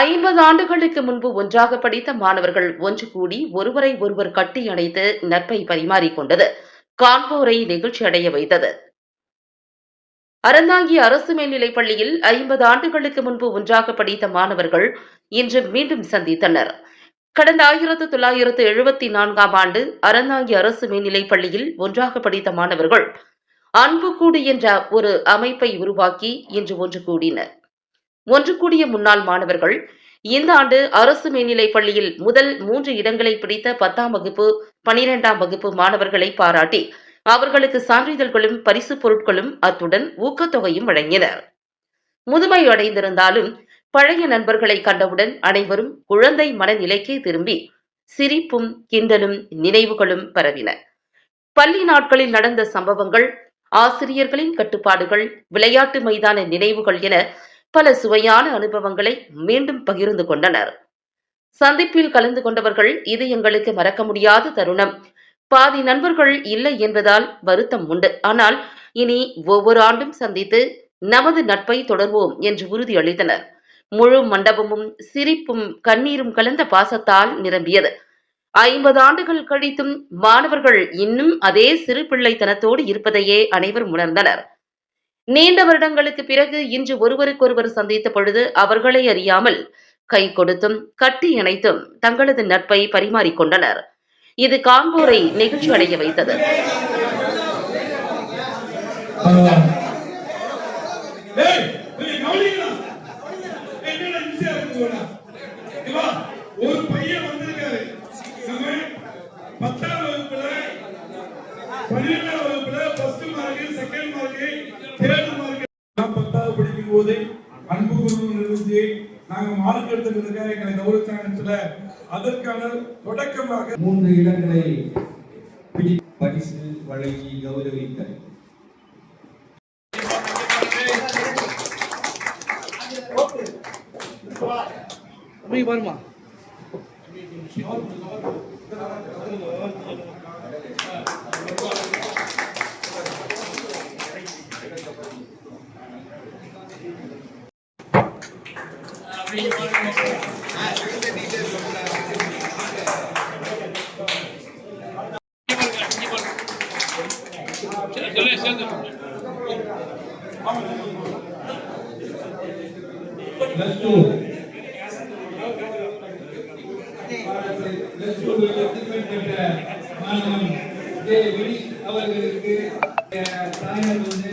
ஐம்பது ஆண்டுகளுக்கு முன்பு ஒன்றாக படித்த மாணவர்கள் ஒன்று கூடி ஒருவரை ஒருவர் கட்டி அணைத்து நட்பை பரிமாறிக்கொண்டது. காண்போரை நெகிழ்ச்சி அடைய வைத்தது. அறந்தாங்கி அரசு மேல்நிலைப் பள்ளியில் ஐம்பது ஆண்டுகளுக்கு முன்பு ஒன்றாக படித்த மாணவர்கள் இன்று மீண்டும் சந்தித்தனர். கடந்த ஆயிரத்து தொள்ளாயிரத்து எழுபத்தி நான்காம் ஆண்டு அறந்தாங்கி அரசு மேல்நிலைப் பள்ளியில் ஒன்றாக படித்த மாணவர்கள் அன்புக்கூடு என்ற ஒரு அமைப்பை உருவாக்கி இன்று ஒன்று கூடினர். ஒன்று கூடிய முன்னாள் மாணவர்கள் இந்த ஆண்டு அரசு மேல்நிலை பள்ளியில் முதல் மூன்று இடங்களை பிடித்த பத்தாம் வகுப்பு பனிரெண்டாம் வகுப்பு மாணவர்களை பாராட்டி அவர்களுக்கு சான்றிதழ்களும் பரிசுப் பொருட்களும் அத்துடன் ஊக்கத்தொகையும் வழங்கினர். முதுமை அடைந்திருந்தாலும் பழைய நண்பர்களை கண்டவுடன் அனைவரும் குழந்தை மனநிலைக்கே திரும்பி சிரிப்பும் கிண்டலும் நினைவுகளும் பரவின. பள்ளி நாட்களில் நடந்த சம்பவங்கள் ஆசிரியர்களின் கட்டுப்பாடுகள் விளையாட்டு மைதான நினைவுகள் என பல சுவையான அனுபவங்களை மீண்டும் பகிர்ந்து கொண்டனர். சந்திப்பில் கலந்து கொண்டவர்கள் இது எங்களுக்கு மறக்க முடியாத தருணம். பாதி நண்பர்கள் இல்லை என்பதால் வருத்தம் உண்டு. ஆனால் இனி ஒவ்வொரு ஆண்டும் சந்தித்து நமது நட்பை தொடர்வோம் என்று உறுதியளித்தனர். முழு மண்டபமும் சிரிப்பும் கண்ணீரும் கலந்த பாசத்தால் நிரம்பியது. ஐம்பது ஆண்டுகள் கழித்தும் மாணவர்கள் இன்னும் அதே சிறு பிள்ளைத்தனத்தோடு இருப்பதையே அனைவரும் உணர்ந்தனர். நீண்ட வருடங்களுக்கு பிறகு இன்று ஒருவருக்கொருவர் சந்தித்த பொழுது அவர்களை அறியாமல் கை கொடுத்தும் கட்டி இணைத்தும் தங்களது நட்பை பரிமாறிக்கொண்டனர். இது காண்போரை நெகிழ்ச்சி அடைய வைத்தது. ஒரு பையன் படிக்கும் போது அன்பு குரு இருந்துச்சு நாங்க மார்க் எடுத்துக்கிறதுக்காக எங்களை கௌரவிச்சாங்கன்னு அதற்கான தொடக்கமாக மூன்று இடங்களை பிடி பரிசு வழங்கி கௌரவித்தல் பிளஸ் அவர்களுக்கு அஹ், தாய்மார் வந்து